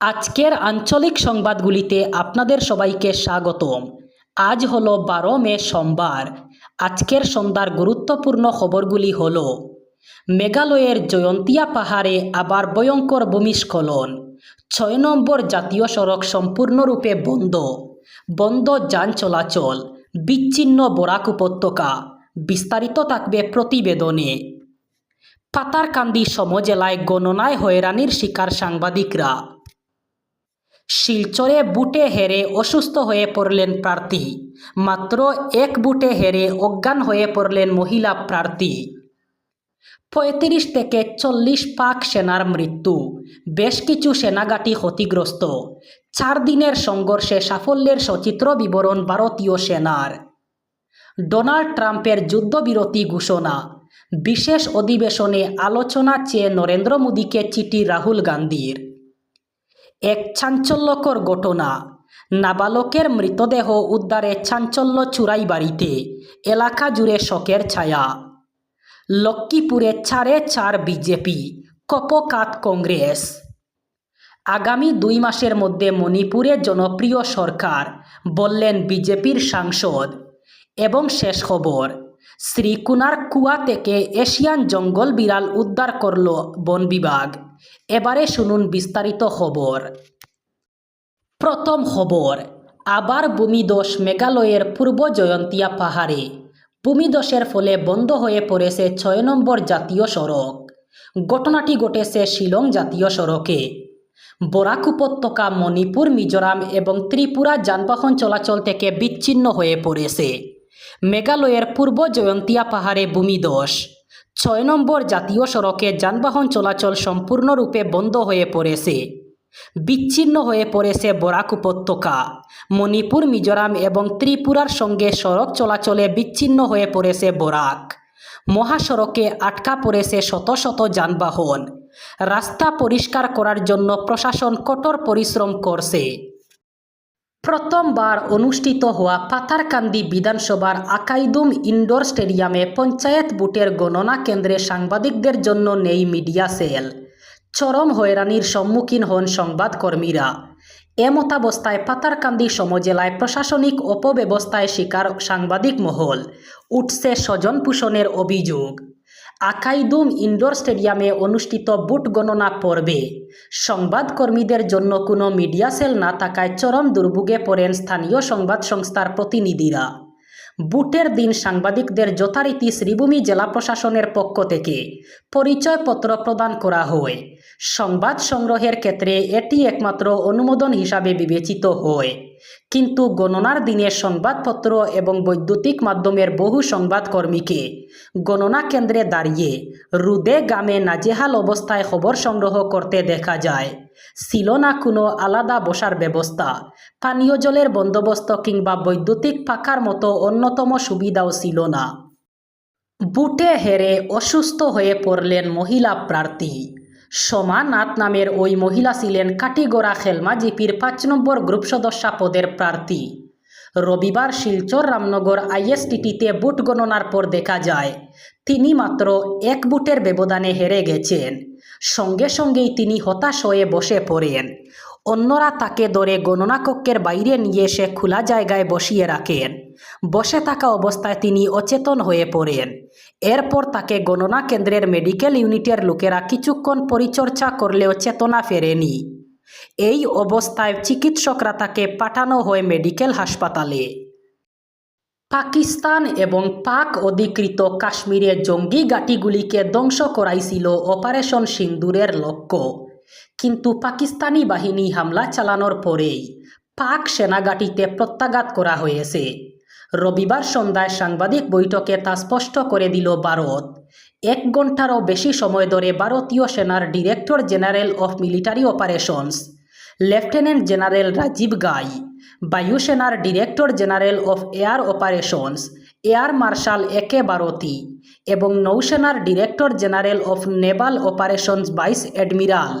আজকের আঞ্চলিক সংবাদগুলিতে আপনাদের সবাইকে স্বাগতম। আজ হলো বারো মে সোমবার। আজকের সন্ধ্যার গুরুত্বপূর্ণ খবরগুলি হল, মেঘালয়ের জয়ন্তিয়া পাহাড়ে আবার ভয়ঙ্কর ভূমিস্খলন, ছয় নম্বর জাতীয় সড়ক সম্পূর্ণরূপে বন্ধ বন্ধ যান চলাচল, বিচ্ছিন্ন বরাক উপত্যকা, বিস্তারিত থাকবে প্রতিবেদনে। পাতারকান্দি সমজেলায় গণনায় হয়রানির শিকার সাংবাদিকরা। শিলচরে বুটে হেরে অসুস্থ হয়ে পড়লেন প্রার্থী। মাত্র এক বুটে হেরে অজ্ঞান হয়ে পড়লেন মহিলা প্রার্থী। পঁয়ত্রিশ থেকে চল্লিশ পাক সেনার মৃত্যু। বেশ কিছু সেনাঘাঁটি ক্ষতিগ্রস্ত। চার দিনের সংঘর্ষে সাফল্যের সচিত্র বিবরণ ভারতীয় সেনার। ডোনাল্ড ট্রাম্পের যুদ্ধবিরতি ঘোষণা। বিশেষ অধিবেশনে আলোচনা চেয়ে নরেন্দ্র মোদীকে চিঠি রাহুল গান্ধীর। এক চাঞ্চল্যকর ঘটনা। নাবালকের মৃতদেহ উদ্ধারে চাঞ্চল্য চূড়াই বাড়িতে এলাকা জুড়ে শোকের ছায়া। লক্ষ্মীপুরে চারে চার বিজেপি, কপকাত কংগ্রেস। আগামী দুই মাসের মধ্যে মণিপুরে জনপ্রিয় সরকার বললেন বিজেপির সাংসদ। এবং শেষ খবর, শ্রীকুনার কুয়া থেকে এশিয়ান জঙ্গল বিড়াল উদ্ধার করল বন বিভাগ। এবারে শুনুন বিস্তারিত খবর। প্রথম খবর, আবার ভূমিদোষ মেঘালয়ের পূর্ব জয়ন্তিয়া পাহাড়ে। ভূমিদোষের ফলে বন্ধ হয়ে পড়েছে ছয় নম্বর জাতীয় সড়ক। ঘটনাটি ঘটেছে শিলং জাতীয় সড়কে। বরাক উপত্যকা, মণিপুর, মিজোরাম এবং ত্রিপুরা যানবাহন চলাচল থেকে বিচ্ছিন্ন হয়ে পড়েছে। মেঘালয়ের পূর্ব জয়ন্তিয়া পাহাড়ে ভূমিদোষ। ছয় নম্বর জাতীয় সড়কে যানবাহন চলাচল সম্পূর্ণরূপে বন্ধ হয়ে পড়েছে। বিচ্ছিন্ন হয়ে পড়েছে বরাক উপত্যকা। মণিপুর, মিজোরাম এবং ত্রিপুরার সঙ্গে সড়ক চলাচলে বিচ্ছিন্ন হয়ে পড়েছে বরাক। মহাসড়কে আটকা পড়েছে শত শত যানবাহন। রাস্তা পরিষ্কার করার জন্য প্রশাসন কঠোর পরিশ্রম করছে। প্রথমবার অনুষ্ঠিত হওয়া পাথারকান্দি বিধানসভার আকাইদুম ইনডোর স্টেডিয়ামে পঞ্চায়েত বুটের গণনা কেন্দ্রে সাংবাদিকদের জন্য নেই মিডিয়া সেল। চরম হয়রানির সম্মুখীন হন সংবাদকর্মীরা। এমতাবস্থায় পাতারকান্দি সমজেলায় প্রশাসনিক অপব্যবস্থায় শিকার সাংবাদিক মহল, উঠছে স্বজন পোষণের অভিযোগ। আকাইদুম ইনডোর স্টেডিয়ামে অনুষ্ঠিত বুট গণনা পর্বে। সংবাদকর্মীদের জন্য কোনো মিডিয়া সেল না থাকায় চরম দুর্ভোগে পড়েন স্থানীয় সংবাদ সংস্থার প্রতিনিধিরা। বুটের দিন সাংবাদিকদের যথারীতি শ্রীভূমি জেলা প্রশাসনের পক্ষ থেকে পরিচয়পত্র প্রদান করা হয়। সংবাদ সংগ্রহের ক্ষেত্রে এটি একমাত্র অনুমোদন হিসাবে বিবেচিত হয়। কিন্তু গণনার দিনে সংবাদপত্র এবং বৈদ্যুতিক মাধ্যমের বহু সংবাদকর্মীকে গণনা কেন্দ্রে দাঁড়িয়ে রুদে গামে নাজেহাল অবস্থায় খবর সংগ্রহ করতে দেখা যায়। ছিল না কোনো আলাদা বসার ব্যবস্থা। পানীয় জলের বন্দোবস্ত কিংবা বৈদ্যুতিক পাখার মতো অন্যতম সুবিধাও ছিল না। বুটে হেরে অসুস্থ হয়ে পড়লেন মহিলা প্রার্থী। সোমা নাথ নামের ওই মহিলা ছিলেন কাটিগড়া খেলমা জিপির পাঁচ নম্বর গ্রুপ সদস্যা পদের প্রার্থী। রবিবার শিলচর রামনগর আইএসটিটিতে বুট গণনার পর দেখা যায়, তিনি মাত্র এক বুটের ব্যবধানে হেরে গেছেন। সঙ্গে সঙ্গেই তিনি হতাশ হয়ে বসে পড়েন। অন্যরা তাকে ধরে গণনা কক্ষের বাইরে নিয়ে এসে খোলা জায়গায় বসিয়ে রাখেন। বসে থাকা অবস্থায় তিনি অচেতন হয়ে পড়েন। এরপর তাকে গণনা কেন্দ্রের মেডিকেল ইউনিটের লোকেরা কিছুক্ষণ পরিচর্যা করলেও চেতনা ফেরেনি। এই অবস্থায় চিকিৎসকরা তাকে পাঠানো হয় মেডিকেল হাসপাতালে। পাকিস্তান এবং পাক অধিকৃত কাশ্মীরে জঙ্গি ঘাঁটিগুলিকে ধ্বংস করাইছিল অপারেশন সিন্দুরের লক্ষ্য। কিন্তু পাকিস্তানি বাহিনী হামলা চালানোর পরেই পাক সেনাঘাঁটিতে প্রত্যাঘাত করা হয়েছে। রবিবার সন্ধ্যায় সাংবাদিক বৈঠকে তা স্পষ্ট করে দিল ভারত। এক ঘন্টারও বেশি সময় ধরে ভারতীয় সেনার director general of military operations lieutenant general Rajiv Ghai বায়ুসেনার director general of air operations air marshal A K Bharti এবং নৌসেনার director general of naval operations vice admiral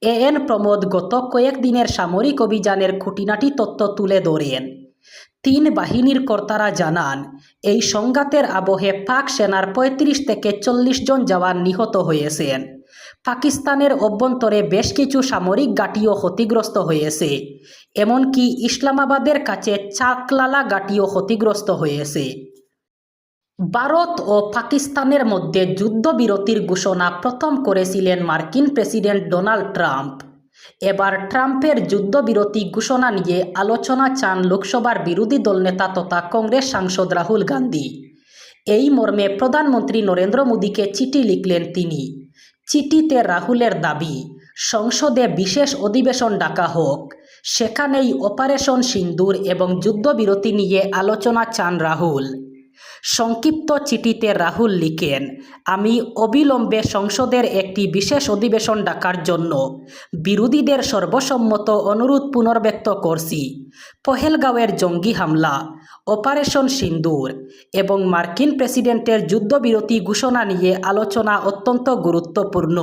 A N Pramod গত কয়েকদিনের সামরিক অভিযানের খুঁটিনাটি তথ্য তুলে ধরেন। তিন বাহিনীর কর্তারা জানান, এই সংঘাতের আবহে পাক সেনার পঁয়ত্রিশ থেকে চল্লিশ জন জওয়ান নিহত হয়েছেন। পাকিস্তানের অভ্যন্তরে বেশ কিছু সামরিক ঘাঁটিও ক্ষতিগ্রস্ত হয়েছে। এমনকি ইসলামাবাদের কাছে চাকলালা ঘাঁটিও ক্ষতিগ্রস্ত হয়েছে। ভারত ও পাকিস্তানের মধ্যে যুদ্ধবিরতির ঘোষণা প্রথম করেছিলেন মার্কিন প্রেসিডেন্ট ডোনাল্ড ট্রাম্প। এবার ট্রাম্পের যুদ্ধবিরতি ঘোষণা নিয়ে আলোচনা চান লোকসভার বিরোধী দলনেতা তথা কংগ্রেস সাংসদ রাহুল গান্ধী। এই মর্মে প্রধানমন্ত্রী নরেন্দ্র মোদীকে চিঠি লিখলেন তিনি। চিঠিতে রাহুলের দাবি, সংসদে বিশেষ অধিবেশন ডাকা হোক, সেখানেই অপারেশন সিন্দুর এবং যুদ্ধবিরতি নিয়ে আলোচনা চান রাহুল। সংক্ষিপ্ত চিঠিতে রাহুল লিখেন, আমি অবিলম্বে সংসদের একটি বিশেষ অধিবেশন ডাকার জন্য বিরোধীদের সর্বসম্মত অনুরোধ পুনর্ব্যক্ত করছি। পহেলগাঁওয়ের জঙ্গি হামলা, অপারেশন সিন্দুর এবং মার্কিন প্রেসিডেন্টের যুদ্ধবিরতি ঘোষণা নিয়ে আলোচনা অত্যন্ত গুরুত্বপূর্ণ।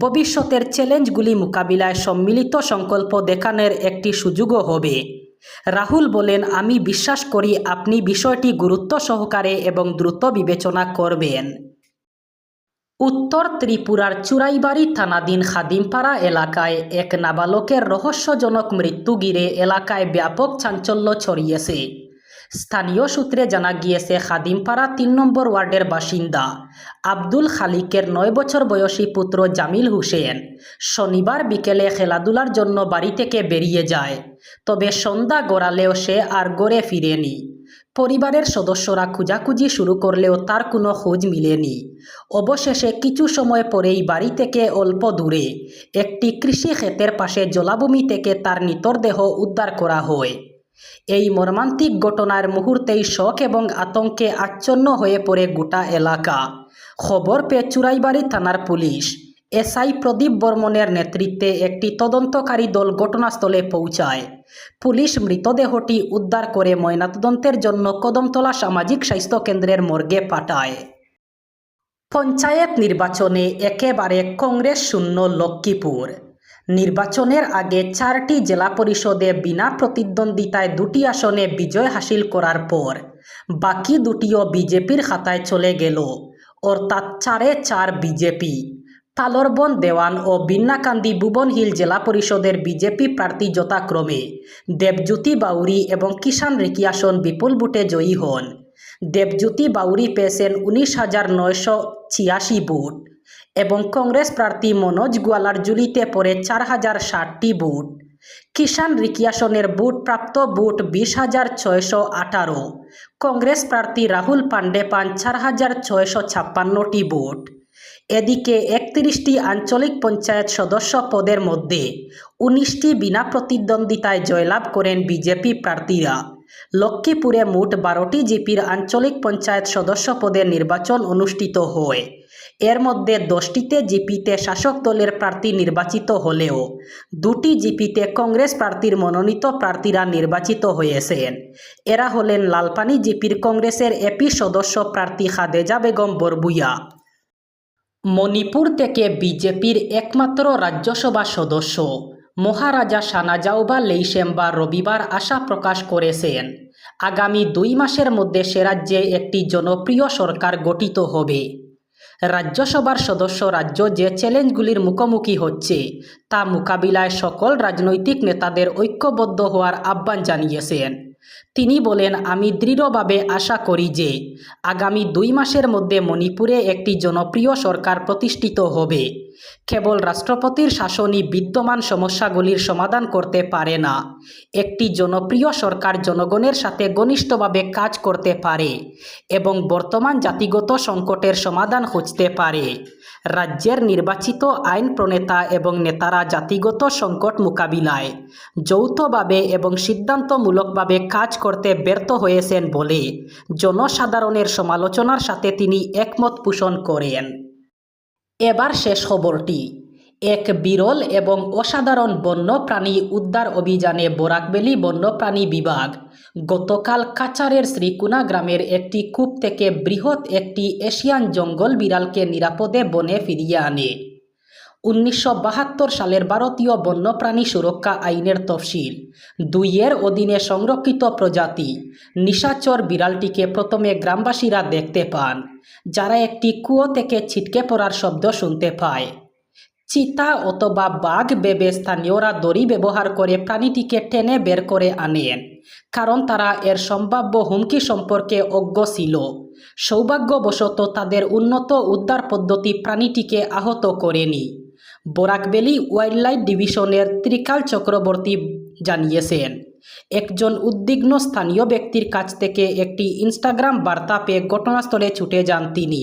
ভবিষ্যতের চ্যালেঞ্জগুলি মোকাবিলায় সম্মিলিত সংকল্প দেখানোর একটি সুযোগও হবে। রাহুল বলেন, আমি বিশ্বাস করি আপনি বিষয়টি গুরুত্ব সহকারে এবং দ্রুত বিবেচনা করবেন। উত্তর ত্রিপুরার চুরাইবাড়ি থানাধীন খাদিমপাড়া এলাকায় এক নাবালকের রহস্যজনক মৃত্যু ঘিরে এলাকায় ব্যাপক চাঞ্চল্য ছড়িয়েছে। স্থানীয় সূত্রে জানা গিয়েছে, খাদিমপাড়া তিন নম্বর ওয়ার্ডের বাসিন্দা আব্দুল খালিকের নয় বছর বয়সী পুত্র জামিল হোসেন শনিবার বিকেলে খেলাধুলার জন্য বাড়ি থেকে বেরিয়ে যায়। তবে সন্ধ্যা গড়ালেও সে আর গড়ে ফিরেনি। পরিবারের সদস্যরা খোঁজাখুঁজি শুরু করলেও তার কোনো খোঁজ মিলেনি। অবশেষে কিছু সময় পরেই বাড়ি থেকে অল্প দূরে, একটি কৃষি ক্ষেতের পাশে জলাভূমি থেকে তার নিতরদেহ উদ্ধার করা হয়। এই মর্মান্তিক ঘটনার মুহূর্তেই শখ এবং আতঙ্কে আচ্ছন্ন হয়ে পড়ে গোটা এলাকা। খবর পেয়ে চুরাইবাড়ি থানার পুলিশ। এসআই প্রদীপ বর্মনের নেতৃত্বে একটি তদন্তকারী দল ঘটনাস্থলে পৌঁছায়। পুলিশ মৃতদেহটি উদ্ধার করে ময়নাতদন্তের জন্য কদমতলা সামাজিক স্বাস্থ্য কেন্দ্রের মর্গে পাঠায়। পঞ্চায়েত নির্বাচনে একেবারে কংগ্রেস শূন্য লক্ষ্মীপুর। নির্বাচনের আগে চারটি জেলা পরিষদে বিনা প্রতিদ্বন্দ্বিতায় দুটি আসনে বিজয় হাসিল করার পর বাকি দুটিও বিজেপির খাতায় চলে গেল। অর্থাৎ চারে চার বিজেপি। তালরবন দেওয়ান ও বিন্নাকান্দি ভুবনহিল জেলা পরিষদের বিজেপি প্রার্থী যথাক্রমে দেবজ্যোতি বাউরি এবং কিষাণ রিকি আসন বিপুল বুটে জয়ী হন। দেবজ্যোতি বাউরি পেয়েছেন উনিশ হাজার নয়শো ছিয়াশি বুট এবং কংগ্রেস প্রার্থী মনোজ গোয়ালার জুলিতে পড়ে চার হাজার ষাটটি বুট কিষাণ রিকিয়াসনের বুট প্রাপ্ত বুট বিশ হাজার ছয়শো আঠারো। কংগ্রেস প্রার্থী রাহুল পাণ্ডে পান চার হাজার ছয়শো ছাপ্পান্নটি বুট এদিকে একত্রিশটি আঞ্চলিক পঞ্চায়েত সদস্য পদের মধ্যে উনিশটি বিনা প্রতিদ্বন্দ্বিতায় জয়লাভ করেন বিজেপি প্রার্থীরা। লক্ষ্মীপুরে মোট বারোটি জিপির আঞ্চলিক পঞ্চায়েত সদস্য পদের নির্বাচন অনুষ্ঠিত হয়। এর মধ্যে দশটিতে জিপিতে শাসক দলের প্রার্থী নির্বাচিত হলেও দুটি জিপিতে কংগ্রেস প্রার্থীর মনোনীত প্রার্থীরা নির্বাচিত হয়েছেন। এরা হলেন লালপানি জিপির কংগ্রেসের এপি সদস্য প্রার্থী খাদেজা বেগম বরবুয়া মণিপুর থেকে বিজেপির একমাত্র রাজ্যসভা সদস্য। মহারাজা সানাজাওবা লেইসেম্বা রবিবার আশা প্রকাশ করেছেন। আগামী দুই মাসের মধ্যে সে রাজ্যে একটি জনপ্রিয় সরকার গঠিত হবে। রাজ্যসভার সদস্য রাজ্য যে চ্যালেঞ্জগুলির মুখোমুখি হচ্ছে, তা মোকাবিলায় সকল রাজনৈতিক নেতাদের ঐক্যবদ্ধ হওয়ার আহ্বান জানিয়েছেন। তিনি বলেন, আমি দৃঢ়ভাবে আশা করি যে আগামী দুই মাসের মধ্যে মণিপুরে একটি জনপ্রিয় সরকার প্রতিষ্ঠিত হবে। কেবল রাষ্ট্রপতির শাসনই বিদ্যমান সমস্যাগুলির সমাধান করতে পারে না। একটি জনপ্রিয় সরকার জনগণের সাথে ঘনিষ্ঠভাবে কাজ করতে পারে এবং বর্তমান জাতিগত সংকটের সমাধান খুঁজতে পারে। রাজ্যের নির্বাচিত আইন প্রণেতা এবং নেতারা জাতিগত সংকট মোকাবিলায়, যৌথভাবে এবং সিদ্ধান্তমূলকভাবে কাজ করতে ব্যর্থ হয়েছেন বলে জনসাধারণের সমালোচনার সাথে তিনি একমত পোষণ করেন। এবার শেষ খবরটি। এক বিরল এবং অসাধারণ বন্যপ্রাণী উদ্ধার অভিযানে বরাকবেলি বন্যপ্রাণী বিভাগ। গতকাল কাচারের শ্রীকুনা গ্রামের একটি কূপ থেকে বৃহৎ একটি এশিয়ান জঙ্গল বিড়ালকে নিরাপদে বনে ফিরিয়ে আনে। উনিশশো বাহাত্তর সালের ভারতীয় বন্যপ্রাণী সুরক্ষা আইনের তফসিল। দুইয়ের অধীনে সংরক্ষিত প্রজাতি। নিশাচর বিড়ালটিকে প্রথমে গ্রামবাসীরা দেখতে পান, যারা একটি কুয়ো থেকে ছিটকে পড়ার শব্দ শুনতে পায়। চিতা অথবা বাঘ ভেবে স্থানীয়রা দড়ি ব্যবহার করে প্রাণীটিকে টেনে বের করে আনেন, কারণ তারা এর সম্ভাব্য হুমকি সম্পর্কে অজ্ঞ ছিল। সৌভাগ্যবশত তাদের উন্নত উদ্ধার পদ্ধতি প্রাণীটিকে আহত করেনি। বরাকবেলি ওয়াইল্ডলাইফ ডিভিশনের ত্রিকাল চক্রবর্তী জানিয়েছেন, একজন উদ্বিগ্ন স্থানীয় ব্যক্তির কাছ থেকে একটি ইনস্টাগ্রাম বার্তা পেয়ে ঘটনাস্থলে ছুটে যান তিনি।